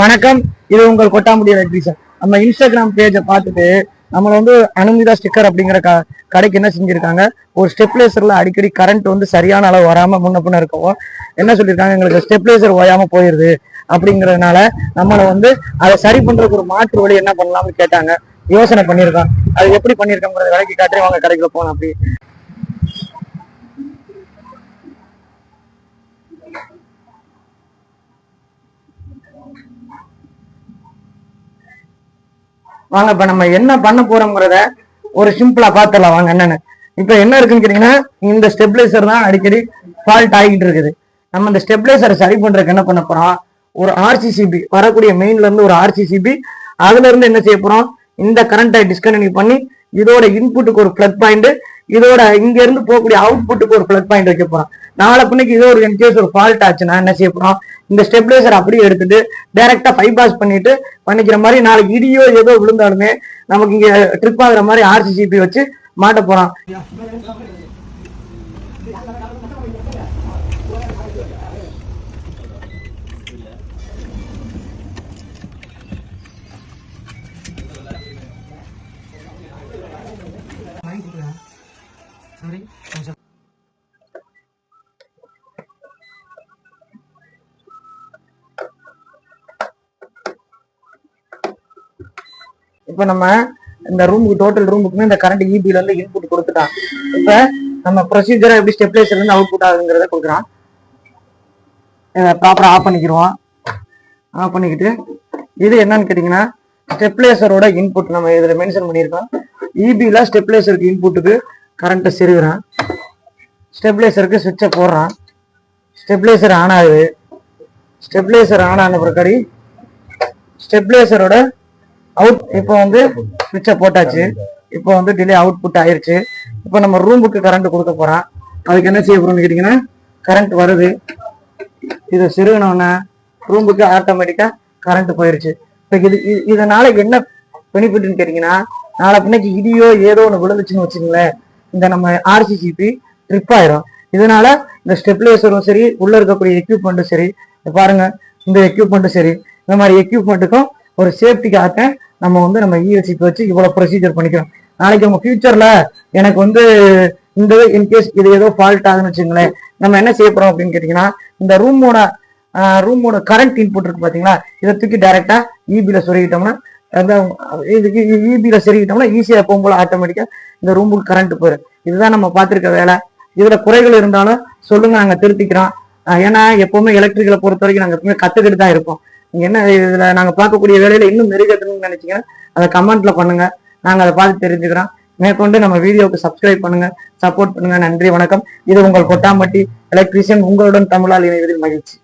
வணக்கம். இது உங்கள் கொட்டாமுடி எலக்ட்ரிஷியன். நம்ம இன்ஸ்டாகிராம் பேஜை பார்த்துட்டு நம்மளை வந்து அனுமிதா ஸ்டிக்கர் அப்படிங்கிற க கடைக்கு என்ன செஞ்சிருக்காங்க? ஒரு ஸ்டெப்லேசர்ல அடிக்கடி கரண்ட் வந்து சரியான அளவு வராம முன்ன பின்ன இருக்கவும் என்ன சொல்லியிருக்காங்க எங்களுக்கு ஸ்டெப்லேசர் ஓயாம போயிருது அப்படிங்கறதுனால நம்மளை வந்து அதை சரி பண்றதுக்கு ஒரு மாற்று வழி என்ன பண்ணலாம்னு கேட்டாங்க. யோசனை பண்ணியிருக்கோம் அது எப்படி பண்ணியிருக்கோங்கிறத விலைக்கு காட்டி வாங்க கடைக்குள்ள போகலாம் அப்படி. வாங்க இப்ப நம்ம என்ன பண்ண போறோம்ங்கிறத ஒரு சிம்பிளா பாத்துடலாம். வாங்க என்னன்னு. இப்ப என்ன இருக்குன்னு கேட்டீங்கன்னா இந்த ஸ்டெபிளைசர் தான் அடிக்கடி ஃபால்ட் ஆகிட்டு இருக்குது. நம்ம இந்த ஸ்டெபிளைசரை சரி பண்றதுக்கு என்ன பண்ண போறோம்? ஒரு ஆர்சிசிபி வரக்கூடிய மெயின்ல இருந்து ஒரு ஆர்சிசிபி அதுல இருந்து என்ன செய்ய போறோம்? இந்த கரண்ட்டை டிஸ்கன்டினியூ பண்ணி இதோட இன்புட்டுக்கு ஒரு பிளக் பாயிண்ட் இதோட இங்க இருந்து போகக்கூடிய அவுட்புட்டுக்கு ஒரு பிளக் பாயிண்ட் வைக்க போறோம். நாளை பின்னைக்கு இதோ ஒரு இன்கேஸ் ஒரு ஃபால்ட் ஆச்சுன்னா என்ன செய்ய போறோம்? இந்த ஸ்டெபிளைசர் அப்படியே எடுத்துட்டு டைரக்டா பைபாஸ் பண்ணிட்டு பண்ணிக்கிற மாதிரி நாளைக்கு இடியோ ஏதோ விழுந்தாலுமே நமக்கு இங்க ட்ரிப் ஆகுற மாதிரி ஆர்சிசிபி வச்சு மாட்ட போறான். இப்ப நம்ம இந்த ரூமுக்கு டோட்டல் ரூமுக்குமே இந்த கரண்ட் இபில இருந்து இன்புட் கொடுத்துட்டான். இப்ப நம்ம ப்ரொசீஜரா எப்படி ஸ்டெப்லைசர்ல இருந்து அவுட்புட் ஆகுங்கிறத கொடுக்குறான். ப்ராப்பரா ஆஃப் பண்ணிக்கிடுவோம் ஆஃப் பண்ணிக்கிட்டு இது என்னன்னு கேட்டீங்கன்னா ஸ்டெப்லைசரோட இன்புட் நம்ம இதுல மென்ஷன் பண்ணியிருக்கோம். இபில ஸ்டெப்லைசருக்கு இன்புட்டுக்கு கரண்ட்டை செருகிறான். ஸ்டெப்லைசருக்கு சுவிட்சை போடுறான். ஸ்டெப்லைசர் ஆன் ஆகுது. ஸ்டெப்லைசர் ஆன் ஆன பிறகு ஸ்டெப்லைசரோட அவுட் இப்போ வந்து சுவிட்சை போட்டாச்சு. இப்போ வந்து டிலே அவுட்புட் ஆயிருச்சு. இப்போ நம்ம ரூமுக்கு கரண்ட் கொடுக்க போறோம். அதுக்கு என்ன செய்ய போறோம்னு கேட்டீங்கன்னா கரண்ட் வருது. இதை சிறுகணும்னா ரூமுக்கு ஆட்டோமேட்டிக்காக கரண்ட் போயிருச்சு. இப்போ இது இது- இதனால என்ன பெனிஃபிட்னு கேட்டீங்கன்னா நாளை பின்னைக்கு இடியோ ஏதோ ஒன்று விழுந்துச்சுன்னு வச்சுங்களேன் இந்த நம்ம ஆர்சிசிபி ட்ரிப் ஆயிரும். இதனால இந்த ஸ்டெப்லைசரும் சரி உள்ள இருக்கக்கூடிய எக்யூப்மெண்ட்டும் சரி பாருங்க. இந்த எக்யூப்மெண்ட்டும் சரி இந்த மாதிரி எக்யூப்மெண்ட்டுக்கும் ஒரு சேஃப்டிக்காக நம்ம வந்து நம்ம இஎஸ்சிக்கு வச்சு இவ்வளவு ப்ரொசீஜர் பண்ணிக்கிறோம். நாளைக்கு நம்ம ஃபியூச்சர்ல எனக்கு வந்து இந்த இன்கேஸ் இது ஏதோ ஃபால்ட் ஆகுதுன்னு வச்சுங்களேன் நம்ம என்ன செய்ய போறோம் அப்படின்னு கேட்டீங்கன்னா இந்த ரூமோட ரூமோட கரண்ட் இன்புட் இருக்கு பாத்தீங்களா இதை தூக்கி டைரக்டா இபில சொருகிட்டோம்னா அந்த இதுக்கு இபில சொருகிட்டோம்னா ஈஸியா போகும்போது ஆட்டோமேட்டிக்கா இந்த ரூமுக்கு கரண்ட் போயிடும் இதுதான் நம்ம பார்த்திருக்க வேலை. இதுல குறைகள் இருந்தாலும் சொல்லுங்க நாங்க திருத்திக்கிறோம். ஏன்னா எப்பவுமே எலக்ட்ரிக்கலை பொறுத்த வரைக்கும் நாங்க எப்பவுமே கத்துக்கிட்டு தான் இருப்போம் என்ன இதுல நாங்க பார்க்கக்கூடிய வேலையில இன்னும் மெருகேற்றணும்னு நினைச்சீங்கன்னா அதை கமெண்ட்ல பண்ணுங்க. நாங்க அதை பார்த்து தெரிஞ்சுக்கிறோம். மேற்கொண்டு நம்ம வீடியோவுக்கு சப்ஸ்கிரைப் பண்ணுங்க சப்போர்ட் பண்ணுங்க. நன்றி வணக்கம். இது உங்கள் கொட்டாம்பட்டி எலக்ட்ரீஷியன் உங்களுடன் தமிழால் இணைவதில் மகிழ்ச்சி.